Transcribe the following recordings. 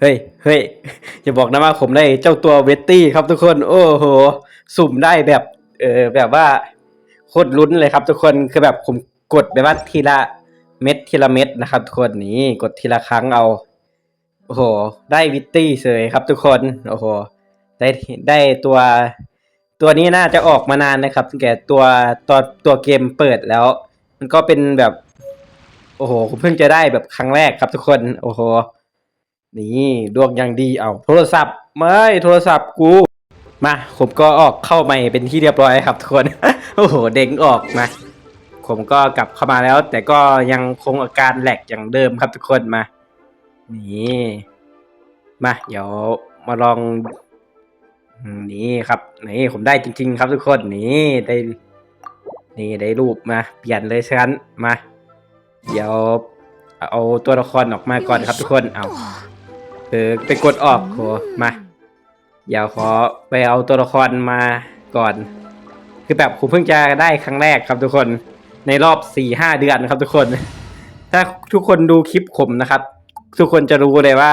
เฮ้ย เฮ้ย อย่าบอกนะว่าผมได้เจ้าตัวเวตตี้ครับทุกคน โอ้โห สุ่มได้แบบ เออแบบว่าโคตรลุ้นเลยครับทุกคน คือแบบผมกดแบบว่าทีละเม็ดทีละเม็ดนะครับทุกคนนี่กดทีละครั้งเอา โอ้โห ได้วิตตี้เสยครับทุกคน โอ้โห ได้ได้ตัว ตัวนี้น่าจะออกมานานนะครับสังแต่ตัวตัวตัวเกมเปิดแล้ว มันก็เป็นแบบ โอ้โหผมเพิ่งจะได้แบบครั้งแรกครับทุกคน โอ้โห นี่ดวงยังดีเอาโทรศัพท์ไม่โทรศัพท์กูมาผมก็ออกเข้าใหม่เป็นที่เรียบร้อยครับทุกคน โอ้โหเด้งออกมาผมก็กลับเข้ามาแล้ว แต่ก็ยังคงอาการแหลกอย่างเดิมครับทุกคนมา นี่มาเดี๋ยวมาลองนี่ครับนี่ผมได้จริง ๆ ครับทุกคนนี่ได้ นี่ได้รูปมา เปลี่ยนเลยชั้นมา เดี๋ยวเอาตัวละครออกมาก่อนครับทุกคนเอา เออไปกดออกโหมาเดี๋ยวขอไปเอาตัวละครมาก่อน คือแบบผมเพิ่งจะได้ครั้งแรกครับทุกคนในรอบสี่ห้าเดือนครับทุกคน ถ้าทุกคนดูคลิปผมนะครับ ทุกคนจะรู้เลยว่า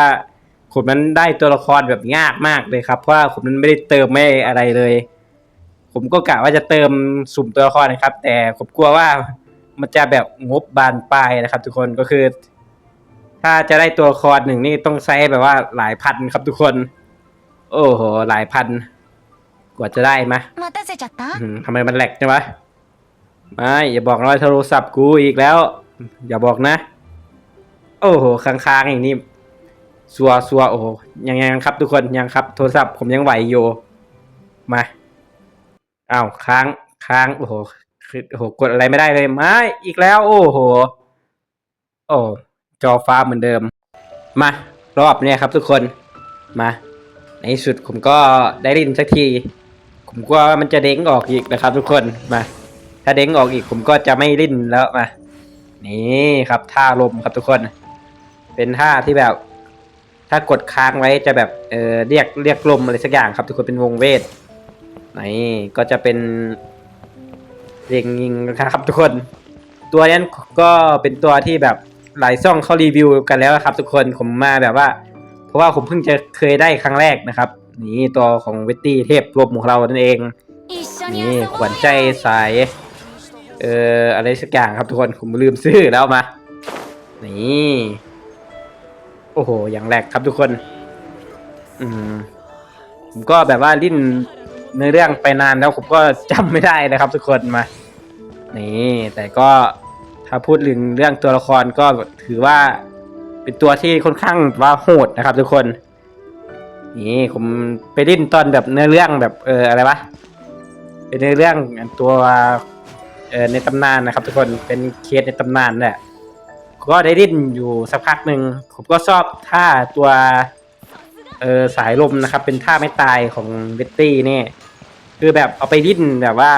ผมนั้นได้ตัวละครแบบยากมากเลยครับเพราะว่าผมนั้นไม่ได้เติมไม่อะไรเลย ผมก็กะว่าจะเติมสุ่มตัวละครนะครับ แต่ผมกลัวว่ามันจะแบบงบบานปลายนะครับ ทุกคนก็คือ ถ้าจะได้ตัวคอร์ดหนึ่งนี่ต้องใช้แบบว่าหลายพันครับทุกคน โอ้โห หลายพัน กว่าจะได้มะมาตั้งจัดตาทำไมมันแหลกจังวะไม่อย่าบอกรอยโทรศัพท์กูอีกแล้ว อย่าบอกนะ โอ้โหค้างๆอย่างนี้สัวสัวโอ้โยังยังครับ ทุกคนยังครับ โทรศัพท์ผมยังไหวอยู่มาอ้าวค้างค้างโอ้โหคือโอ้โหกดอะไรไม่ได้เลยไม่อีกแล้ว โอ้โหโอ้ จอฟ้าเหมือนเดิม มารอบเนี้ยครับทุกคนมา ในสุดผมก็ได้ลินสักที ผมกลัวมันจะเด้งออกอีกนะครับ ทุกคนมา ถ้าเด้งออกอีกผมก็จะไม่ลิ้นแล้วมานี่ครับท่าลมครับทุกคน เป็นท่าที่แบบ ถ้ากดค้างไว้จะแบบเออเรียกเรียกลมอะไรสักอย่างครับ ทุกคนเป็นวงเวทนี่ก็จะเป็นเรียงยิงนะครับ ทุกคน ตัวนี้ก็เป็นตัวที่แบบ หลายช่องเขารีวิวกันแล้วครับ ทุกคนผมมาแบบว่า เพราะว่าผมเพิ่งจะเคยได้ครั้งแรกนะครับ นี่ตัวของเวตตี้เทพรวมของเรานั่นเอง นี่ขวัญใจสาย เอ่ออะไรสักอย่างครับทุกคนผมลืมซื้อแล้วมา นี่ โอ้โห อย่างแรกครับทุกคน อืม ผมก็แบบว่าลิ้นในเรื่องไปนานแล้วผมก็จำไม่ได้นะครับ ทุกคนมา นี่ แต่ก็ ถ้าพูดถึงเรื่องตัวละครก็ถือว่าเป็นตัวที่ค่อนข้างว่าโหดนะครับ ทุกคน นี่ผมไปลิ้นตอนแบบเนื้อเรื่องแบบเอออะไรวะเป็นในเรื่องตัวเออในตำนานนะครับ ทุกคนเป็นเคสในตำนานแหละก็ได้ดิ้นอยู่สักพักหนึ่งผมก็ชอบท่าตัวเออสายลมนะครับ เป็นท่าไม่ตายของเวตตี้นี่ คือแบบเอาไปดิ้นแบบว่า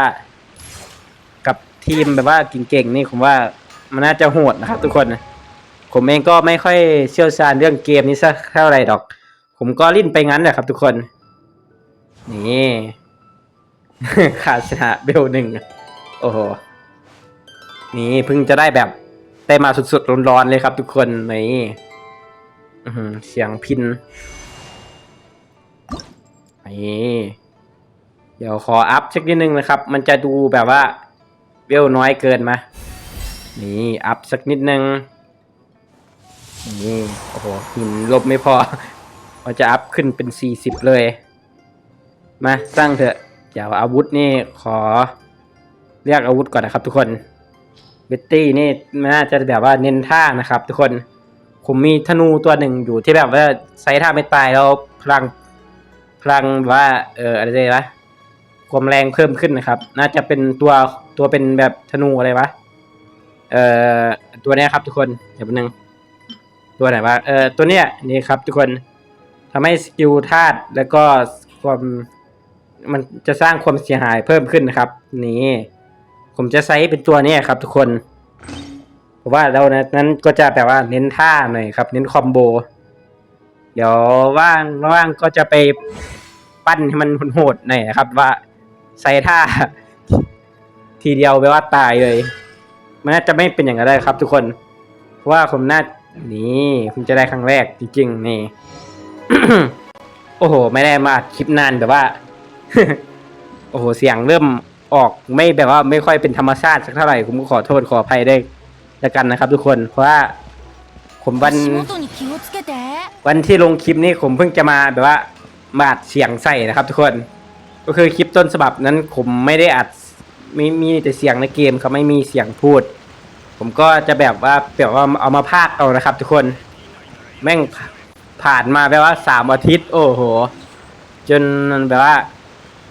ทีมแบบว่าเก่งๆนี่ผมว่ามันน่าจะโหดนะครับ ทุกคน ผมเองก็ไม่ค่อยเชี่ยวชาญเรื่องเกมนี้สักเท่าไหร่ดอก ผมก็ลิ้นไปงั้นแหละครับ ทุกคน นี่ ขาดชนะเบลหนึ่งโอ้โหนี่เพิ่งจะได้แบบได้มาสุดๆร้อนๆเลยครับ ทุกคนนี่อื้อหือเสียงพินนี่เดี๋ยวขออัพสักนิดนึงนะครับ มันจะดูแบบว่า เบลน้อยเกินมา นี่ อัพสักนิดนึง นี่ โอ้โหหินลบไม่พอ เราจะอัพขึ้นเป็นสี่สิบเลย มาสร้างเถอะเดี๋ยวอาวุธนี่ขอ เรียกอาวุธก่อนนะครับทุกคน เบตตี้นี่น่าจะแบบว่าเน้นท่านะครับทุกคน ผมมีธนูตัวหนึ่งอยู่ที่แบบว่าใช้ท่าไม่ตายแล้วพลังพลังว่า เอออะไรวะ ความแรงเพิ่มขึ้นนะครับ น่าจะเป็นตัวตัวเป็นแบบธนูอะไรวะ เอ่อตัวนี้ครับทุกคนเดี๋ยวแป๊บนึง ตัวไหนวะ เอ่อตัวเนี้ยนี่ครับทุกคนทำให้สกิลธาตุแล้วก็ความมันจะสร้างความเสียหายเพิ่มขึ้นนะครับ นี่ผมจะใช้เป็นตัวนี้ครับ ทุกคนเพราะว่าเรานั้นก็จะแบบว่าเน้นท่าหน่อยครับ เน้นคอมโบ เดี๋ยวว่างว่างก็จะไปปั้นให้มันโหดๆหน่อยนะครับ ว่า ใส่ท่า ทีเดียวแปลว่าตายเลย มันน่าจะไม่เป็นอย่างนั้นได้ครับ ทุกคนว่าผมน่านี่ผมจะได้ครั้งแรกจริงๆนี่ โอ้โห ไม่ได้มาคลิปนานแบบว่า โอ้โห เสียงเริ่มออกไม่แบบว่าไม่ค่อยเป็นธรรมชาติสักเท่าไหร่ ผมก็ขอโทษขออภัยด้วยละกันนะครับ ทุกคน เพราะว่า ผมวัน วันที่ลงคลิปนี้ผมเพิ่งจะมาแบบว่ามาดเสียงใส่นะครับ ทุกคน ก็คือคลิปต้นฉบับนั้นผมไม่ได้อัดมีมีแต่เสียงในเกมเขาไม่มีเสียงพูด ผมก็จะแบบว่าแบบว่าเอามาพากเอานะครับ ทุกคน แม่งผ่านมาแบบว่าสามอาทิตย์ โอ้โห จนแบบว่า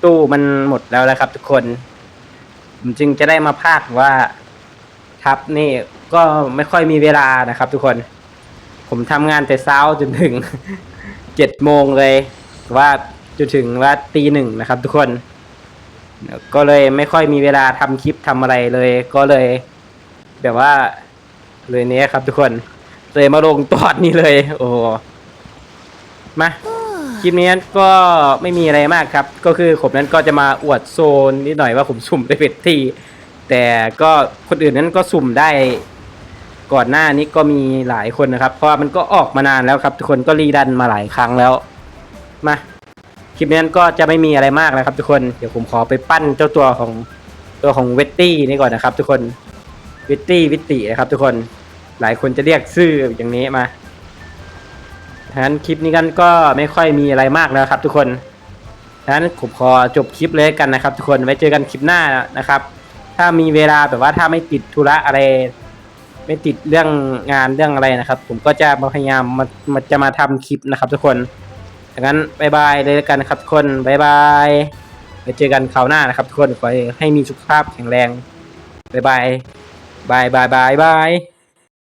ตู้มันหมดแล้วนะครับ ทุกคน ผมจึงจะได้มาพากว่า ทับนี่ก็ไม่ค่อยมีเวลานะครับ ทุกคน ผมทำงานแต่เช้าจนถึงเจ็ดโมงเลยว่า จนถึงว่าตีหนึ่งนะครับ ทุกคน ก็เลยไม่ค่อยมีเวลาทำคลิปทำอะไรเลย ก็เลย แบบว่า เลยเนี้ยครับ ทุกคน เลยมาลงตอนนี้เลย โอ้มาคลิปนี้ก็ไม่มีอะไรมากครับ ก็คือผมนั้นก็จะมาอวดโซนนิดหน่อยว่าผมสุ่มได้เป็ดที่แต่ก็คนอื่นนั้นก็สุ่มได้ก่อนหน้านี้ก็มีหลายคนนะครับ เพราะว่ามันก็ออกมานานแล้วครับ ทุกคนก็รีดันมาหลายครั้งแล้ว มา คลิปนี้ก็จะไม่มีอะไรมากนะครับ ทุกคน เดี๋ยวผมขอไปปั้นเจ้าตัวของตัวของเวตตี้นี่ก่อนนะครับ ทุกคน เวตตี้วิตตินะครับ ทุกคน หลายคนจะเรียกชื่ออย่างนี้มาฉะนั้นคลิปนี้กันก็ไม่ค่อยมีอะไรมากแล้วครับ ทุกคนฉะนั้นผมขอจบคลิปเลยกันนะครับ ทุกคน ไว้เจอกันคลิปหน้านะครับ ถ้ามีเวลาแบบว่าถ้าไม่ติดธุระอะไร ไม่ติดเรื่องงานเรื่องอะไรนะครับ ผมก็จะพยายามมามาจะมาทำคลิปนะครับ ทุกคน ดังนั้นบายบายเลยแล้วกันนะครับทุกคนบายบายไปเจอกันคราวหน้านะครับทุกคนขอให้มีสุขภาพแข็งแรงบายบายบายบายบายบาย